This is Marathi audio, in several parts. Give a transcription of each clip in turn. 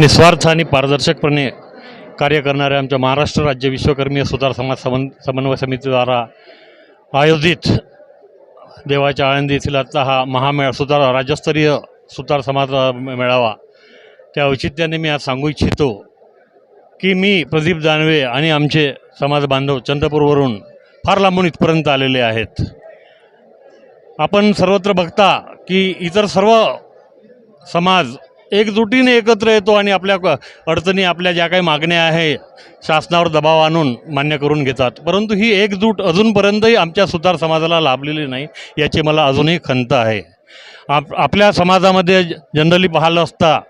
निस्वार्थ आणि पारदर्शकपणे कार्य करणाऱ्या आमच्या महाराष्ट्र राज्य विश्वकर्मीय सुधार समाज समन समन्वय समितीद्वारा आयोजित देवाच्या आळंदी येथील आजचा हा महामेळा सुधार राज्यस्तरीय सुतार समाज मेळावा त्या औचित्याने मी आज सांगू इच्छितो की मी प्रदीप दानवे आणि आमचे समाज बांधव चंद्रपूरवरून फार लांबून इथपर्यंत आलेले आहेत. आपण सर्वत्र बघता की इतर सर्व समाज एकजुटीने एकत्र येतो आणि आपल्या क- अडचणी आपल्या ज्या काही मागण्या आहे शासनावर दबाव आणून मान्य करून घेतात. परंतु ही एकजूट अजूनपर्यंतही आमच्या सुतार समाजाला लाभलेली नाही याची मला अजूनही खंत आहे. आप आपल्या समाजामध्ये जनरली पाहिलं असता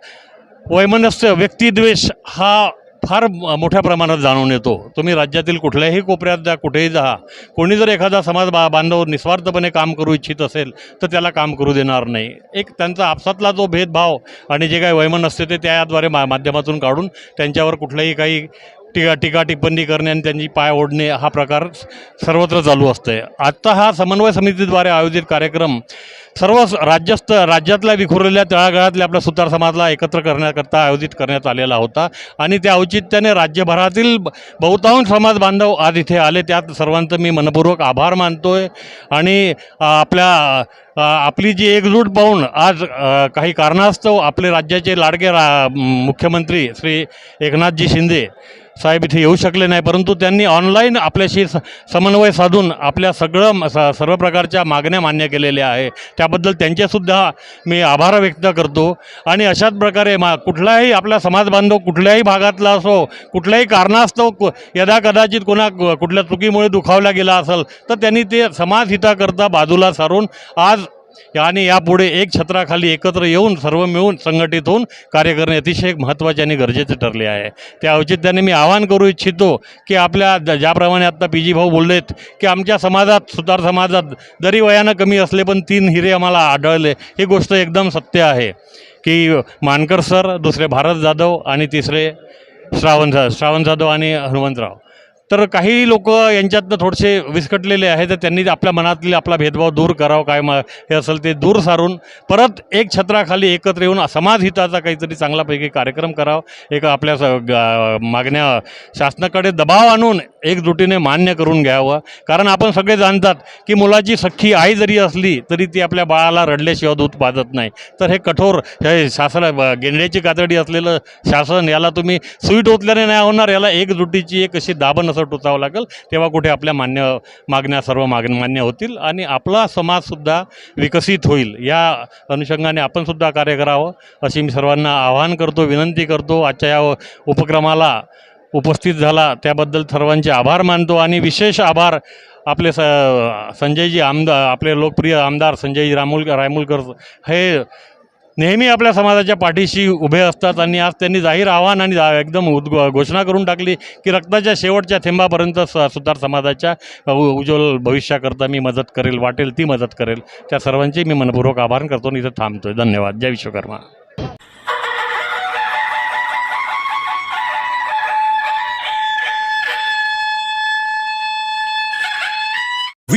वैमनस्य व्यक्तिद्वेष हा फार मोठ्या प्रमाणात जाणून येतो. तुम्ही राज्यातील कुठल्याही कोपऱ्यात जा कुठेही जा. कोणी जर एखादा समाज बा बांधव निस्वार्थपणे काम करू इच्छित असेल तर त्याला काम करू देणार नाही. एक त्यांचा आपसातला जो भेदभाव आणि जे काही वैमन असते ते त्याद्वारे मा माध्यमातून काढून त्यांच्यावर कुठल्याही काही टीका टीका टिप्पणी करणे आणि त्यांची पाय ओढणे हा प्रकार सर्वत्र चालू असते आत्ता हा समन्वय समितीद्वारे आयोजित कार्यक्रम सर्व राज्यस्त राज्यस्थ राज्यातल्या विखुरलेल्या तळागाळातल्या आपल्या सुतार समाजाला एकत्र करण्याकरता आयोजित करण्यात आलेला होता. आणि त्या औचित्याने राज्यभरातील बहुतांश समाज बांधव आज इथे आले. त्यात सर्वांचं मी मनपूर्वक आभार मानतोय. आणि आपल्या आपली जी एकजूट पाहून आज काही कारणास्तव आपले राज्याचे लाडके रा मुख्यमंत्री श्री एकनाथजी शिंदे साहेब इथे येऊ शकले नाही परंतु त्यांनी ऑनलाईन आपल्याशी स समन्वय साधून आपल्या सगळं म- स- सर्व प्रकारच्या मागण्या मान्य केलेल्या आहे. त्याबद्दल त्यांचेसुद्धा मी आभार व्यक्त करतो. आणि अशाच प्रकारे मा कुठलाही आपला समाज बांधव कुठल्याही भागातला असो कुठल्याही कारणास्तव कु- यदा कदाचित कोणा कुठल्या चुकीमुळे दुखावला गेला असेल तर त्यांनी ते समाजहिताकरता बाजूला सारून आज आणि यापुढे एक छत्राखाली एकत्र येऊन सर्व मिळून संघटित होऊन कार्य करणे अतिशय महत्त्वाचे आणि गरजेचे ठरले आहे. त्या औचित्याने मी आवाहन करू इच्छितो की आपल्या ज्याप्रमाणे आत्ता पी जी भाऊ बोललेत की आमच्या समाजात सुतार समाजात जरी वयानं कमी असले पण तीन हिरे आम्हाला आढळले ही गोष्ट एकदम सत्य आहे. की मानकर सर दुसरे भारत जाधव आणि तिसरे श्रावण श्रावण जाधव आणि हनुमंतराव. तर काही लोक यांच्यातनं थोडेसे विस्कटलेले आहेत तर त्यांनी आपल्या मनातली आपला भेदभाव दूर करावा काय मा हे असेल ते दूर सारून परत एक छत्राखाली एकत्र येऊन समाज हिताचा काहीतरी चांगल्यापैकी कार्यक्रम करावा एक आपल्या स- मागण्या शासनाकडे दबाव आणून एकजुटीने मान्य करून घ्यावं. कारण आपण सगळे जाणतात की मुलाची सख्खी आई जरी असली तरी ती आपल्या बाळाला रडल्याशिवाय दूध पाजत नाही. तर हे कठोर हे शासन गेंड्याची कातडी असलेलं शासन याला तुम्ही स्वीट ओतल्याने नाही होणार याला एकजुटीची एक अशी दाबण असं टोचावं लागेल तेव्हा कुठे आपल्या मान्य मागण्या सर्व माग मान्य होतील आणि आपला समाजसुद्धा विकसित होईल. या अनुषंगाने आपणसुद्धा कार्य करावं अशी मी सर्वांना आवाहन करतो विनंती करतो. आजच्या या उपक्रमाला उपस्थित झाला त्याबद्दल सर्वांचे आभार मानतो आणि विशेष आभार आपले स संजयजी आमदार आपले लोकप्रिय आमदार संजयजी रामुलकर रायमुलकर हे नेहमी आपल्या समाजाच्या पाठीशी उभे असतात आणि आज त्यांनी जाहीर आव्हान आणि जा- एकदम उद्घ घोषणा करून टाकली की रक्ताच्या शेवटच्या थेंबापर्यंत स सुतार समाजाच्या उज्ज्वल भविष्याकरता मी मदत करेल वाटेल ती मदत करेल. त्या सर्वांचे मी मनपूर्वक आभार करतो आणि इथं थांबतोय. धन्यवाद. जय विश्वकर्मा.